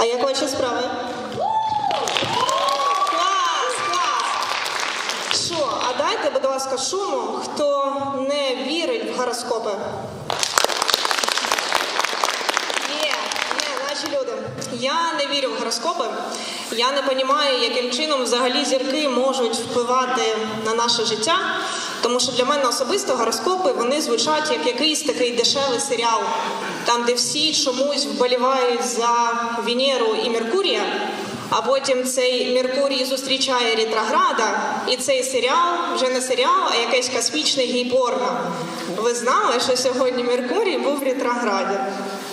А як ваші справи? Клас, клас! Що, а дайте, будь ласка, шуму, хто не вірить в гороскопи. Є, є, наші люди. Я не вірю в гороскопи. Я не розумію, яким чином взагалі зірки можуть впливати на наше життя. Тому що для мене особисто гороскопи вони звучать як якийсь такий дешевий серіал, там, де всі чомусь вболівають за Венеру і Меркурія, а потім цей Меркурій зустрічає ретрограда, і цей серіал вже не серіал, а якесь космічне гей-порно. Ви знали, що сьогодні Меркурій був в ретрограді?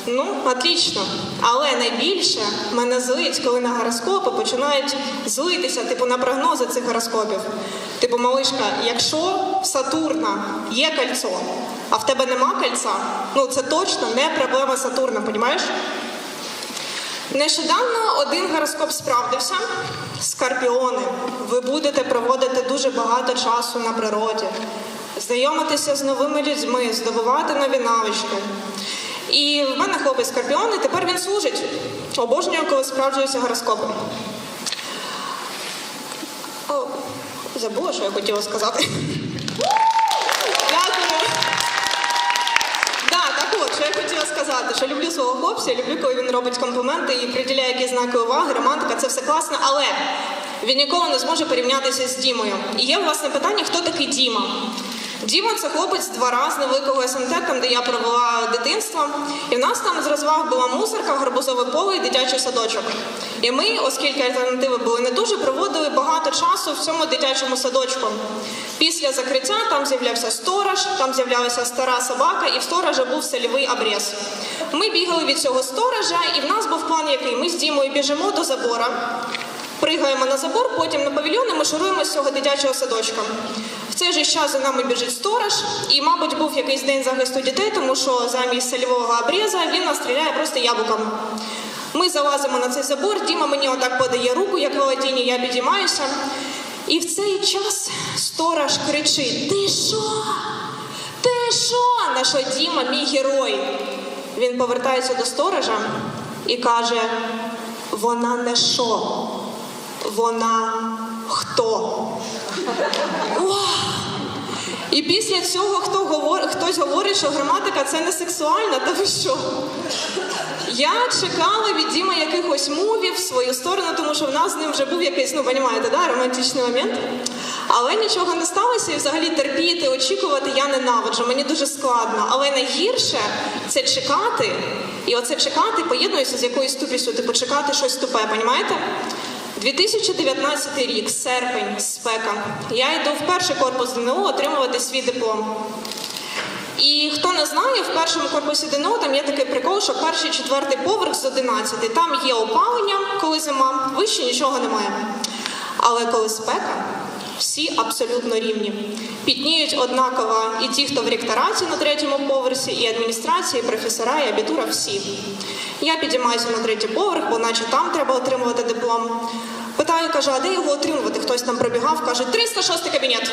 Ну, отлично. Але найбільше мене злить, коли на гороскопи починають злитися, типу, на прогнози цих гороскопів. Типу, малишка, якщо Сатурна є кольцо, а в тебе нема кольця, ну це точно не проблема Сатурна, понімаєш? Нещодавно один гороскоп справдився. Скорпіони, ви будете проводити дуже багато часу на природі, знайомитися з новими людьми, здобувати нові навички. І в мене хлопець скорпіон, і тепер він служить. Обожнюю, коли справджуються гороскопи. О, забула, що я хотіла сказати. Сказати, що люблю свого хлопця, люблю, коли він робить компліменти і приділяє якісь знаки уваги, романтика, це все класно, але він ніколи не зможе порівнятися з Дімою. І є власне питання, хто такий Діма. Діма це хлопець двора з невеликого СМТ, там де я провела дитинство. І в нас там з розваг була мусорка, гарбузове поле і дитячий садочок. І ми, оскільки альтернативи були не дуже, проводили багато часу в цьому дитячому садочку. Після закриття там з'являвся сторож, там з'являлася стара собака, і в сторожа був сольовий обріз. Ми бігали від цього сторожа, і в нас був план, який ми з Дімою біжимо до забора. Пригаємо на забор, потім на павільйон і ми шуруємо з цього дитячого садочка. В цей же час за нами біжить сторож, і, мабуть, був якийсь день захисту дітей, тому що замість сольового обріза він нас стріляє просто яблуком. Ми залазимо на цей забор, Діма мені отак подає руку, як Валентині, я підіймаюся. І в цей час сторож кричить: Ти що? Ти що? На що Діма, мій герой? Він повертається до сторожа і каже: вона не що, вона хто? І після цього хто говор... хтось говорить, що граматика це не сексуальна, та ви що? Я чекала від Діма якихось мувів в свою сторону, тому що в нас з ним вже був якийсь, ну, розумієте, да, романтичний момент. Але нічого не сталося, і взагалі терпіти, очікувати я ненавиджу. Мені дуже складно. Але найгірше це чекати. І оце чекати поєднується з якоюсь тупістю, типу чекати щось тупе, понімаєте? 2019 рік, серпень, спека. Я йду в перший корпус ДНО отримувати свій диплом. І хто не знає, в першому корпусі ДНО там є такий прикол, що перший четвертий поверх з 11, там є опалення, коли зима, вище нічого немає. Але коли спека, всі абсолютно рівні. Пітніють однаково і ті, хто в ректораті на третьому поверсі, і адміністрація, і професора, і абітура всі. Я підіймаюся на третій поверх, бо наче там треба отримувати диплом. Питаю, кажу, а де його отримувати? Хтось там пробігав, каже, 306 кабінет.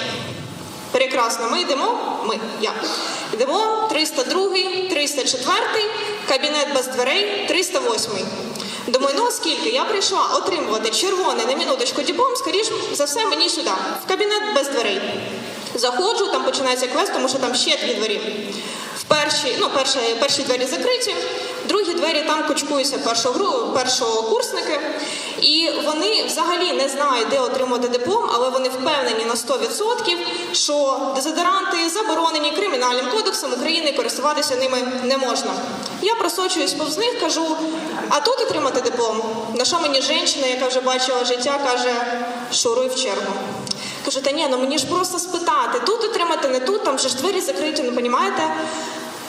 Прекрасно, ми йдемо, ми, я. Йдемо 302, 304, кабінет без дверей, 308. Думаю, ну оскільки я прийшла отримувати червоний на минуточку диплом, скоріш за все мені сюди, в кабінет без дверей. Заходжу, там починається квест, тому що там ще дві двері. Перші, ну, перші, перші двері закриті, другі двері там кучкуються першого, першокурсники. І вони взагалі не знають, де отримати диплом, але вони впевнені на 100%, що дезодоранти заборонені Кримінальним кодексом України, користуватися ними не можна. Я просочуюсь повз них, кажу, а тут отримати диплом? На що мені жінка, яка вже бачила життя, каже, шуруй в чергу. Кажу, та ні, ну мені ж просто спитати, тут отримати, не тут, там же ж двері закриті, ну розумієте?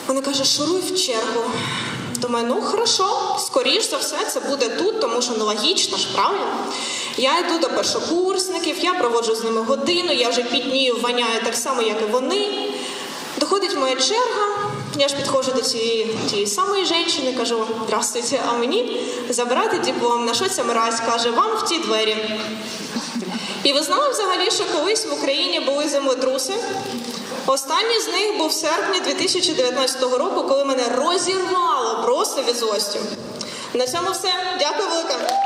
Вони каже, шуруй в чергу. Думаю, ну хорошо, скоріш за все це буде тут, тому що ну логічно ж, правильно? Я йду до першокурсників, я проводжу з ними годину, я вже пітнію, воняю так само, як і вони. Доходить моя черга, я ж підходжу до цієї тієї самої жінки, кажу, здравствуйте, а мені забрати диплом. На що ця мразь каже, вам в ті двері. І ви знали взагалі, що колись в Україні були землетруси? Останній з них був в серпні 2019 року, коли мене розірвало просто від злості. На цьому все. Дякую велике.